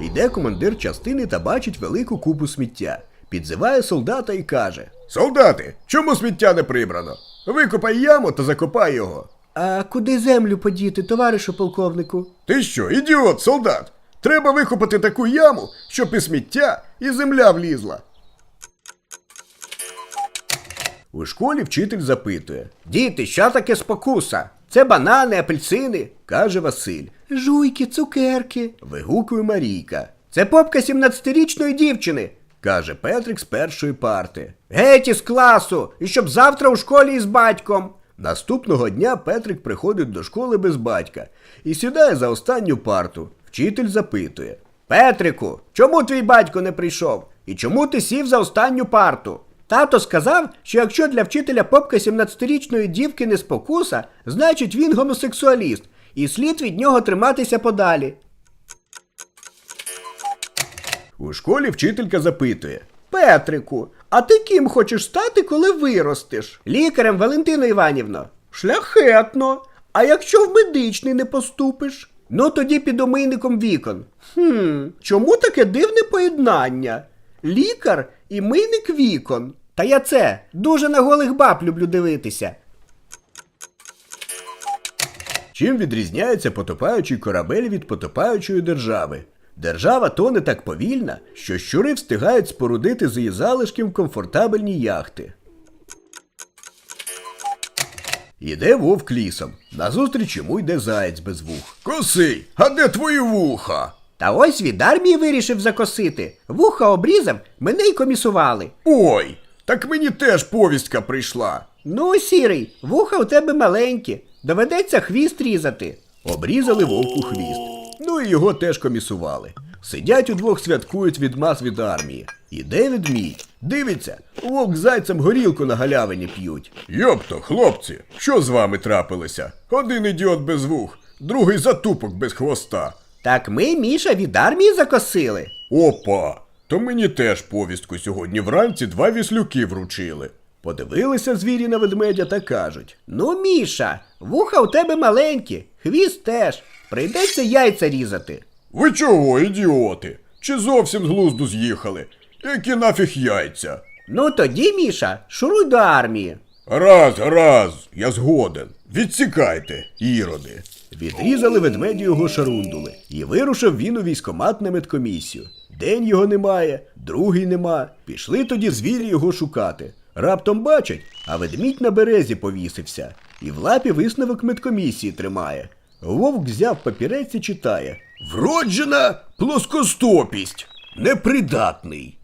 Йде командир частини та бачить велику купу сміття. Підзиває солдата і каже: Солдати, чому сміття не прибрано? Викопай яму та закопай його. А куди землю подіти, товаришу полковнику? Ти що, ідіот, солдат? Треба викопати таку яму, щоб і сміття, і земля влізла. У школі вчитель запитує: Діти, що таке спокуса? Це банани, апельсини, каже Василь. Жуйки, цукерки. вигукує Марійка. Це попка 17-річної дівчини, каже Петрик з першої парти. Геть із класу! І щоб завтра у школі із батьком. Наступного дня Петрик приходить до школи без батька і сідає за останню парту. Вчитель запитує: Петрику, чому твій батько не прийшов? І чому ти сів за останню парту? Тато сказав, що якщо для вчителя попка 17-річної дівки не спокуса, значить він гомосексуаліст, і слід від нього триматися подалі. У школі вчителька запитує: Петрику, а ти ким хочеш стати, коли виростеш? Лікарем, Валентино Іванівно. Шляхетно. А якщо в медичний не поступиш? Ну тоді під омийником вікон. Хм, чому таке дивне поєднання? Лікар і мийник вікон. Та я це дуже на голих баб люблю дивитися. Чим відрізняється потопаючий корабель від потопаючої держави? Держава тоне так повільна, що щури встигають спорудити з її залишків комфортабельні яхти. Іде вовк лісом. Назустріч йому йде заєць без вух. Косий, а де твої вуха? Та ось від армії вирішив закосити. Вуха обрізав, мене й комісували. Ой, так мені теж повістка прийшла. Ну, сірий, вуха у тебе маленькі. Доведеться хвіст різати. Обрізали вовку хвіст. Ну і його теж комісували. Сидять удвох святкують відмаз від армії. Іде ведмідь. Дивиться, вовк зайцем горілку на галявині п'ють. Йопто, хлопці, що з вами трапилося? Один ідіот без вух, другий затупок без хвоста. Так ми, Міша, від армії закосили. Опа! То мені теж повістку сьогодні вранці два віслюки вручили. Подивилися звірі на ведмедя та кажуть: Ну, Міша, вуха у тебе маленькі, хвіст теж. Прийдеться яйця різати. Ви чого, ідіоти? Чи зовсім з глузду з'їхали? Які нафіг яйця? Ну тоді, Міша, шуруй до армії. Раз, раз, я згоден. Відсікайте, іроди. Відрізали ведмеді його шарундули, і вирушив він у військомат на медкомісію. День його немає, другий нема. Пішли тоді звірі його шукати. Раптом бачать, а ведмідь на березі повісився, і в лапі висновок медкомісії тримає. Вовк взяв папірець і читає: Вроджена плоскостопість, непридатний.